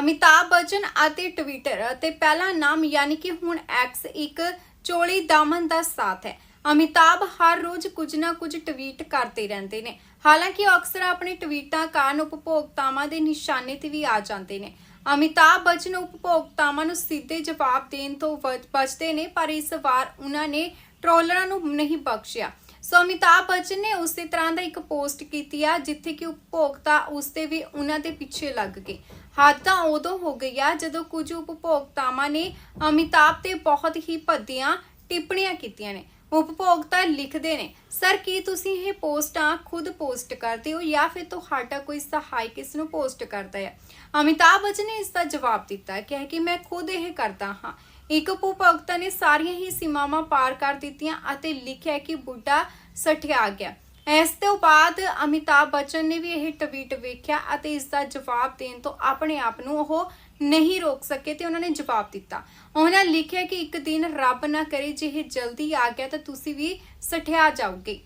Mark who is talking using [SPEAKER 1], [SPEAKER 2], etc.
[SPEAKER 1] ਅਮਿਤਾਭ ਬੱਚਨ ਅਤੇ ਟਵਿੱਟਰ ਅਤੇ ਪਹਿਲਾ ਨਾਮ ਯਾਨੀ ਕਿ ਹੁਣ ਐਕਸ ਇੱਕ ਚੋਲੀ ਦਾਮਨ ਦਾ ਸਾਥ ਹੈ। ਅਮਿਤਾਭ ਹਰ ਰੋਜ਼ ਕੁਝ ਨਾ ਕੁਝ ਟਵੀਟ ਕਰਦੇ ਰਹਿੰਦੇ ਨੇ। ਹਾਲਾਂਕਿ ਉਹ ਅਕਸਰ ਆਪਣੇ ਟਵੀਟਾਂ ਕਾਰਨ ਉਪਭੋਗਤਾਵਾਂ ਦੇ ਨਿਸ਼ਾਨੇ ਤੇ ਵੀ ਆ ਜਾਂਦੇ ਨੇ। ਅਮਿਤਾਭ ਬੱਚਨ ਉਪਭੋਗਤਾਵਾਂ ਨੂੰ ਸਿੱਧੇ ਜਵਾਬ ਦੇਣ ਤੋਂ ਬਚ- ਬਚਦੇ ਨੇ, ਪਰ ਇਸ ਵਾਰ ਉਹਨਾਂ ਨੇ ਟ੍ਰੋਲਰਾਂ ਨੂੰ ਨਹੀਂ ਬਖਸ਼ਿਆ। ਸੋ ਅਮਿਤਾਭ ਬੱਚਨ ਨੇ ਉਸੇ ਤਰ੍ਹਾਂ ਦਾ ਇੱਕ ਪੋਸਟ ਕੀਤੀ ਆ, ਜਿੱਥੇ ਕਿ ਉਪਭੋਗਤਾ ਉਸਦੇ ਵੀ ਉਹਨਾਂ ਦੇ ਪਿੱਛੇ ਲੱਗ ਗਏ। ਹੱਦ ਉਦੋਂ ਹੋ ਗਈ ਆ, ਜਦੋਂ ਕੁਝ ਉਪਭੋਗਤਾਵਾਂ ਨੇ ਅਮਿਤਾਭ ਤੇ ਬਹੁਤ ਹੀ ਭੱਦੀਆਂ ਟਿੱਪਣੀਆਂ ਕੀਤੀਆਂ ਨੇ। ਉਪਭੋਗਤਾ ਲਿਖਦੇ ਨੇ। ਸਰ, ਕੀ ਤੁਸੀਂ ਇਹ ਪੋਸਟਾਂ ਖੁਦ ਪੋਸਟ ਕਰਦੇ ਹੋ ਜਾਂ ਫਿਰ ਤੁਹਾਡਾ ਕੋਈ ਸਹਾਇਕ ਇਸ ਨੂੰ ਪੋਸਟ ਕਰਦਾ ਹੈ? ਅਮਿਤਾਭ ਬੱਚਨ ਨੇ ਇਸ ਦਾ ਜਵਾਬ ਦਿੱਤਾ ਕਿ ਕਿ ਮੈਂ ਖੁਦ ਇਹ ਕਰਦਾ ਹਾਂ। ਇੱਕ ਉਪਭੋਗਤਾ ਨੇ ਸਾਰੀਆਂ ਹੀ ਸੀਮਾਵਾਂ ਪਾਰ ਕਰ ਦਿੱਤੀਆਂ ਅਤੇ ਲਿਖਿਆ ਕਿ ਬੁੱਢਾ ਸਠਿਆ ਗਿਆ। ਇਸ ਤੋਂ ਬਾਅਦ ਅਮਿਤਾਭ ਬੱਚਨ ਨੇ ਵੀ ਇਹ ਟਵੀਟ ਵੇਖਿਆ ਅਤੇ ਇਸ ਦਾ ਜਵਾਬ ਦੇਣ ਤੋਂ ਆਪਣੇ ਆਪ ਨੂੰ ਉਹ ਨਹੀਂ ਰੋਕ ਸਕੇ ਤੇ ਉਹਨਾਂ ਨੇ ਜਵਾਬ ਦਿੱਤਾ। ਉਹਨਾਂ ਲਿਖਿਆ ਕਿ ਇੱਕ ਦਿਨ ਰੱਬ ਨਾ ਕਰੇ ਜੇ ਇਹ ਜਲਦੀ ਆ ਗਿਆ ਤਾਂ ਤੁਸੀਂ ਵੀ ਸਠਿਆ ਜਾਓਗੇ।